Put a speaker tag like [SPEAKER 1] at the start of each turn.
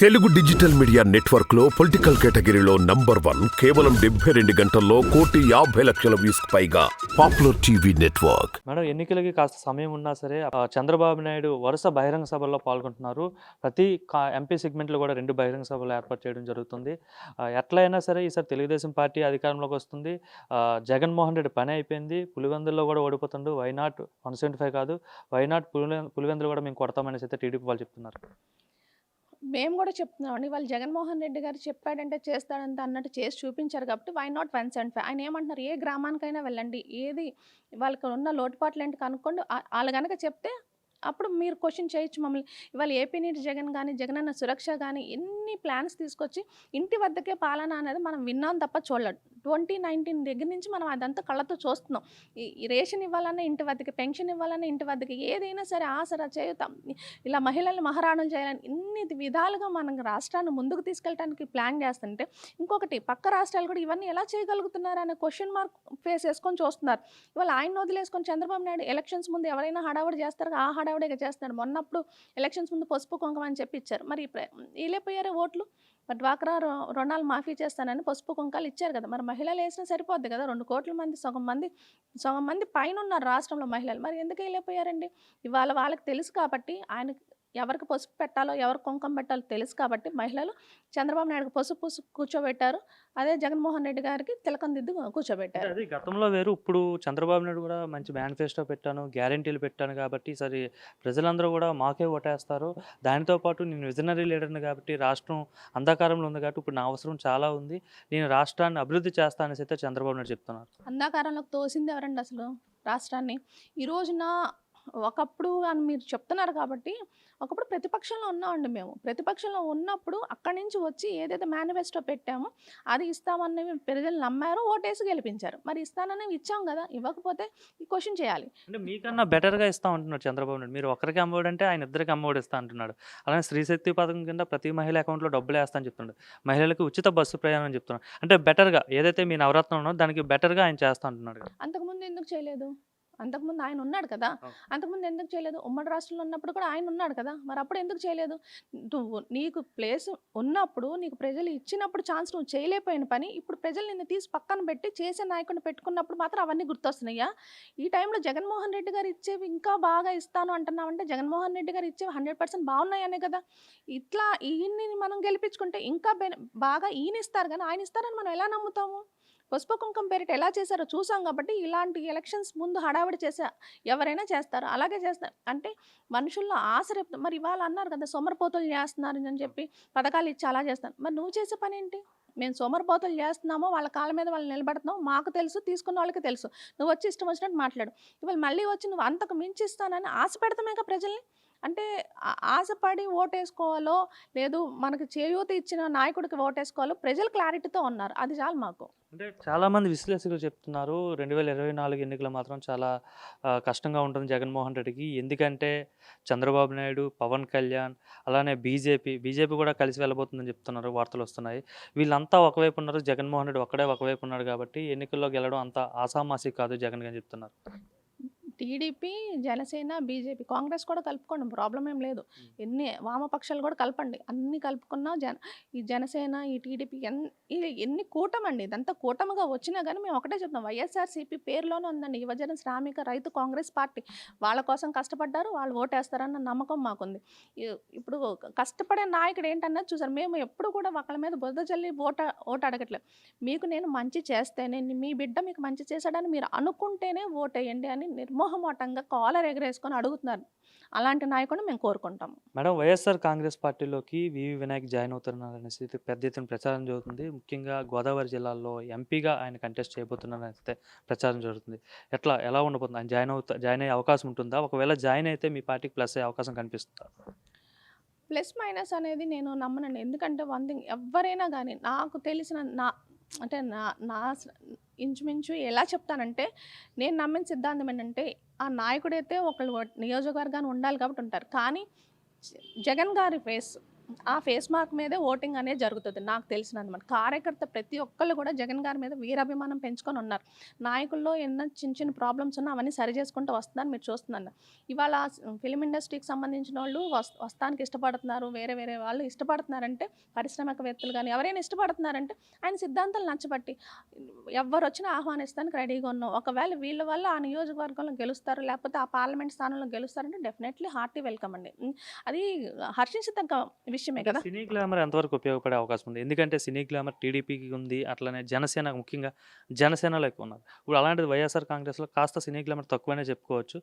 [SPEAKER 1] Telugu digital media నెట్వర్క్లో political కేటగిరీలో number one కేవలం డెబ్బై రెండు గంటల్లో కోటి యాభై లక్షల వ్యూస్ పైగా పాపులర్ టీవీ నెట్వర్క్.
[SPEAKER 2] మేడం ఎన్నికలకి కాస్త సమయం ఉన్నా సరే ఆ, చంద్రబాబు నాయుడు వరుస బహిరంగ సభల్లో పాల్గొంటున్నారు. ప్రతి ఎంపీ సెగ్మెంట్లో కూడా రెండు బహిరంగ సభలు ఏర్పాటు చేయడం జరుగుతుంది. ఎట్లయినా సరే ఈసారి తెలుగుదేశం పార్టీ అధికారంలోకి వస్తుంది. జగన్మోహన్ రెడ్డి పని అయిపోయింది. పులివెందుల్లో కూడా ఓడిపోతుండు. Why not one seventy five కాదు. వైనాట్ పులి పులివెందులు కూడా మేము కొడతామనేసి అయితే టీడీపీ వాళ్ళు చెప్తున్నారు.
[SPEAKER 3] మేము కూడా చెప్తున్నామండి. వాళ్ళు జగన్మోహన్ రెడ్డి గారు చెప్పాడంటే చేస్తాడంత అన్నట్టు చేసి చూపించారు కాబట్టి why not one seventy five ఆయన ఏమంటున్నారు? ఏ గ్రామానికైనా వెళ్ళండి. ఏది వాళ్ళకి ఉన్న లోటుపాట్లు ఏంటి కనుక్కోండి. వాళ్ళు కనుక చెప్తే అప్పుడు మీరు క్వశ్చన్ చేయొచ్చు మమ్మల్ని. ఇవాళ ఏపీ నీటి జగన్ కానీ జగనన్న సురక్ష కానీ ఎన్ని ప్లాన్స్ తీసుకొచ్చి ఇంటి వద్దకే పాలన అనేది మనం విన్నాం తప్ప చూడలేదు. ట్వంటీ నైన్టీన్ దగ్గర నుంచి మనం అదంతా కళ్ళతో చూస్తున్నాం. ఈ రేషన్ ఇవ్వాలన్నా ఇంటి వద్దకి పెన్షన్ ఇవ్వాలన్నా ఇంటి వద్దకి ఏదైనా సరే ఆసరా చేయుతాం. ఇలా మహిళల్ని మహారాణులు చేయాలని ఇన్ని విధాలుగా మనం రాష్ట్రాన్ని ముందుకు తీసుకెళ్ళడానికి ప్లాన్ చేస్తుంటే ఇంకొకటి పక్క రాష్ట్రాలు కూడా ఇవన్నీ ఎలా చేయగలుగుతున్నారు అనే క్వశ్చన్ మార్క్ ఫేస్ చేసుకొని చూస్తున్నారు. ఇవాళ ఆయన వదిలేసుకొని చంద్రబాబు నాయుడు ఎలక్షన్స్ ముందు ఎవరైనా హడావుడి చేస్తారు ఆ హడావుడిగా చేస్తున్నాడు. మొన్నప్పుడు ఎలక్షన్స్ ముందు పసుపు కుంకుమ అని చెప్పి ఇచ్చారు. మరి ఇప్పుడు వీళ్ళైపోయారు ఓట్లు? మరి డ్వాక్రా రుణాలు మాఫీ చేస్తానని పసుపు కుంకాలు ఇచ్చారు కదా! మరి మహిళలు వేసినా సరిపోద్ది కదా! రెండు కోట్ల మంది సగం మంది సగం మంది పైన ఉన్నారు రాష్ట్రంలో మహిళలు. మరి ఎందుకు వెళ్ళిపోయారండి? ఇవాళ వాళ్ళకి తెలుసు కాబట్టి ఆయన ఎవరికి పసుపు పెట్టాలో ఎవరికి కుంకుమ పెట్టాలో తెలుసు కాబట్టి మహిళలు చంద్రబాబు నాయుడుకి పసుపు పసుపు కూర్చోబెట్టారు. అదే జగన్మోహన్ రెడ్డి గారికి తిలకం దిద్దు కూర్చోబెట్టారు.
[SPEAKER 2] అది గతంలో వేరు. ఇప్పుడు చంద్రబాబు నాయుడు కూడా మంచి మేనిఫెస్టో పెట్టాను గ్యారంటీలు పెట్టాను కాబట్టి సరే ప్రజలందరూ కూడా మాకే ఓటేస్తారు. దానితో పాటు నేను విజనరీ లీడర్ని కాబట్టి రాష్ట్రం అంధకారంలో ఉంది కాబట్టి ఇప్పుడు నా అవసరం చాలా ఉంది. నేను రాష్ట్రాన్ని అభివృద్ధి చేస్తానని అయితే చంద్రబాబు నాయుడు చెప్తున్నారు.
[SPEAKER 3] అంధాకారంలోకి తోసింది ఎవరండి అసలు రాష్ట్రాన్ని? ఈ రోజున ఒకప్పుడు అని మీరు చెప్తున్నారు కాబట్టి ఒకప్పుడు ప్రతిపక్షంలో ఉన్నామండి మేము. ప్రతిపక్షంలో ఉన్నప్పుడు అక్కడి నుంచి వచ్చి ఏదైతే మేనిఫెస్టో పెట్టామో అది ఇస్తామని ప్రజలు నమ్మారు ఓటేసి గెలిపించారు. మరి ఇస్తానని ఇచ్చాం కదా ఇవ్వకపోతే ఈ క్వశ్చన్ చేయాలి.
[SPEAKER 2] అంటే మీకన్నా బెటర్గా ఇస్తా ఉంటున్నాడు చంద్రబాబు నాయుడు. మీరు ఒకరికి అమ్మఒడి అంటే ఆయన ఇద్దరికి అమ్మఒడి ఇస్తా అంటున్నాడు. అలానే స్త్రీ శక్తి పథకం కింద ప్రతి మహిళ అకౌంట్లో డబ్బులు వేస్తా అని చెప్తున్నాడు. మహిళలకు ఉచిత బస్సు ప్రయాణం అని చెప్తున్నాడు. అంటే బెటర్గా ఏదైతే మీ నవరత్నం ఉన్నదో దానికి బెటర్గా ఆయన చేస్తా అంటున్నాడు.
[SPEAKER 3] అంతకుముందు ఎందుకు చేయలేదు? అంతకుముందు ఆయన ఉన్నాడు కదా. అంతకుముందు ఎందుకు చేయలేదు? ఉమ్మడి రాష్ట్రంలో ఉన్నప్పుడు కూడా ఆయన ఉన్నాడు కదా. మరి అప్పుడు ఎందుకు చేయలేదు? నువ్వు నీకు ప్లేస్ ఉన్నప్పుడు నీకు ప్రజలు ఇచ్చినప్పుడు ఛాన్స్ నువ్వు చేయలేకపోయిన పని ఇప్పుడు ప్రజలు నిన్ను తీసి పక్కన పెట్టి చేసే నాయకుడిని పెట్టుకున్నప్పుడు మాత్రం అవన్నీ గుర్తొస్తున్నాయా? ఈ టైంలో జగన్మోహన్ రెడ్డి గారు ఇచ్చేవి ఇంకా బాగా ఇస్తాను అంటున్నామంటే జగన్మోహన్ రెడ్డి గారు ఇచ్చేవి హండ్రెడ్ పర్సెంట్ బాగున్నాయనే కదా. ఇట్లా ఈయన్ని మనం గెలిపించుకుంటే ఇంకా బాగా ఈయన ఇస్తారు కానీ ఆయన ఇస్తారని మనం ఎలా నమ్ముతాము? పసుపు కుంకుమ పేరిట ఎలా చేశారో చూసాం కాబట్టి ఇలాంటి ఎలక్షన్స్ ముందు హడావిడి చేసే ఎవరైనా చేస్తారు. అలాగే చేస్తారు అంటే మనుషుల్లో ఆశ రేపు మరి ఇవాళ అన్నారు కదా సోమరపోతులు చేస్తున్నారు అని చెప్పి పథకాలు ఇచ్చి అలా చేస్తాను మరి నువ్వు చేసే పని ఏంటి? మేము సోమరపోతులు చేస్తున్నామో వాళ్ళ కాళ్ళ మీద వాళ్ళు నిలబడుతున్నాం మాకు తెలుసు తీసుకున్న వాళ్ళకి తెలుసు. నువ్వు వచ్చి ఇష్టం వచ్చినట్టు మాట్లాడు. ఇవాళ మళ్ళీ వచ్చి నువ్వు అంతకు మించి ఇస్తానని ఆశ పెడతామే కదా ప్రజల్ని? అంటే ఆశపడి ఓటేసుకోవాలో లేదు మనకు చేయూత ఇచ్చిన నాయకుడికి ఓటేసుకోవాలో ప్రజలు క్లారిటీతో ఉన్నారు. అది చాలు మాకు.
[SPEAKER 2] అంటే చాలామంది విశ్లేషకులు చెప్తున్నారు రెండు వేల ఇరవై నాలుగు ఎన్నికలు మాత్రం చాలా కష్టంగా ఉంటుంది జగన్మోహన్ రెడ్డికి. ఎందుకంటే చంద్రబాబు నాయుడు పవన్ కళ్యాణ్ అలానే బీజేపీ బీజేపీ కూడా కలిసి వెళ్ళబోతుందని చెప్తున్నారు వార్తలు వస్తున్నాయి. వీళ్ళంతా ఒకవైపు ఉన్నారు జగన్మోహన్ రెడ్డి ఒక్కడే ఒకవైపు ఉన్నాడు కాబట్టి ఎన్నికల్లో గెలవడం అంత ఆసామాసి కాదు జగన్ అని చెప్తున్నారు.
[SPEAKER 3] టీడీపీ జనసేన బీజేపీ కాంగ్రెస్ కూడా కలుపుకోండి ప్రాబ్లం ఏం లేదు. ఎన్ని వామపక్షాలు కూడా కలపండి. అన్ని కలుపుకున్నా జన ఈ జనసేన ఈ టీడీపీ ఎన్ ఇది ఎన్ని కూటమండి ఇదంతా కూటమిగా వచ్చినా కానీ మేము ఒకటే చెప్తాం వైఎస్ఆర్సీపీ పేరులోనే ఉందండి యువజన శ్రామిక రైతు కాంగ్రెస్ పార్టీ. వాళ్ళ కోసం కష్టపడ్డారు వాళ్ళు ఓటేస్తారన్న నమ్మకం మాకుంది. ఇప్పుడు కష్టపడే నాయకుడు ఏంటన్నది చూసారు. మేము ఎప్పుడు కూడా ఒకళ్ళ మీద బురద జల్లి ఓట ఓటు అడగట్లేదు మీకు నేను మంచి చేస్తేనే మీ బిడ్డ మీకు మంచి చేశాడని మీరు అనుకుంటేనే ఓటేయండి అని నిర్మోహమాటంగా కాలర్ ఎగరేసుకొని అడుగుతున్నారు. అలాంటి నాయకుడిని మేము కోరుకుంటాము
[SPEAKER 2] మేడం వైఎస్ఆర్ కాంగ్రెస్ పార్టీలోకి వివి వినాయక్ జాయిన్ అవుతున్నారు అనేసి పెద్ద ఎత్తున ప్రచారం జరుగుతుంది. ముఖ్యంగా గోదావరి జిల్లాలో ఎంపీగా ఆయన కంటెస్ట్ చేయబోతున్నారు అయితే ప్రచారం జరుగుతుంది. ఎట్లా ఎలా ఉండబోతుంది? ఆయన జాయిన్ అవుతా జాయిన్ అయ్యే అవకాశం ఉంటుందా? ఒకవేళ జాయిన్ అయితే మీ పార్టీకి ప్లస్ అయ్యే అవకాశం కనిపిస్తుందా?
[SPEAKER 3] ప్లస్ మైనస్ అనేది నేను నమ్మనండి. ఎందుకంటే వన్ థింగ్ ఎవరైనా కానీ నాకు తెలిసిన నా అంటే నా నా ఇంచుమించు ఎలా చెప్తానంటే నేను నమ్మిన సిద్ధాంతం ఏంటంటే ఆ నాయకుడైతే ఒకళ్ళు నియోజకవర్గాన్ని ఉండాలి కాబట్టి ఉంటారు. కానీ జగన్ గారి ఫేస్ ఆ ఫేస్ మార్క్ మీదే ఓటింగ్ అనేది జరుగుతుంది నాకు తెలిసినంత కార్యకర్త ప్రతి ఒక్కళ్ళు కూడా జగన్ గారి మీద వీరాభిమానం పెంచుకొని ఉన్నారు. నాయకుల్లో ఎన్నో చిన్న చిన్న ప్రాబ్లమ్స్ ఉన్నా అవన్నీ సరి చేసుకుంటూ వస్తుందని మీరు చూస్తున్నారు. ఇవాళ ఫిలిం ఇండస్ట్రీకి సంబంధించిన వాళ్ళు వస్తానికి ఇష్టపడుతున్నారు వేరే వేరే వాళ్ళు ఇష్టపడుతున్నారంటే పారిశ్రామికవేత్తలు కానీ ఎవరైనా ఇష్టపడుతున్నారంటే ఆయన సిద్ధాంతాలు నచ్చబట్టి ఎవరు వచ్చినా ఆహ్వానిస్తానికి రెడీగా ఉన్నాం. ఒకవేళ వీళ్ళ వల్ల ఆ నియోజకవర్గంలో గెలుస్తారు లేకపోతే ఆ పార్లమెంట్ స్థానంలో గెలుస్తారంటే డెఫినెట్లీ హార్టీ వెల్కమ్ అండి. అది హర్షించదగ్గ విషయమే కదా?
[SPEAKER 2] సినీ గ్లామర్ ఎంతవరకు ఉపయోగపడే అవకాశం ఉంది. ఎందుకంటే సినీ గ్లామర్ టీడీపీకి ఉంది. అట్లనే జనసేన ముఖ్యంగా జనసేనలో ఎక్కువ ఉన్నారు ఇప్పుడు అలాంటిది వైఎస్ఆర్ కాంగ్రెస్లో కాస్త సినీ గ్లామర్ తక్కువనే చెప్పుకోవచ్చు.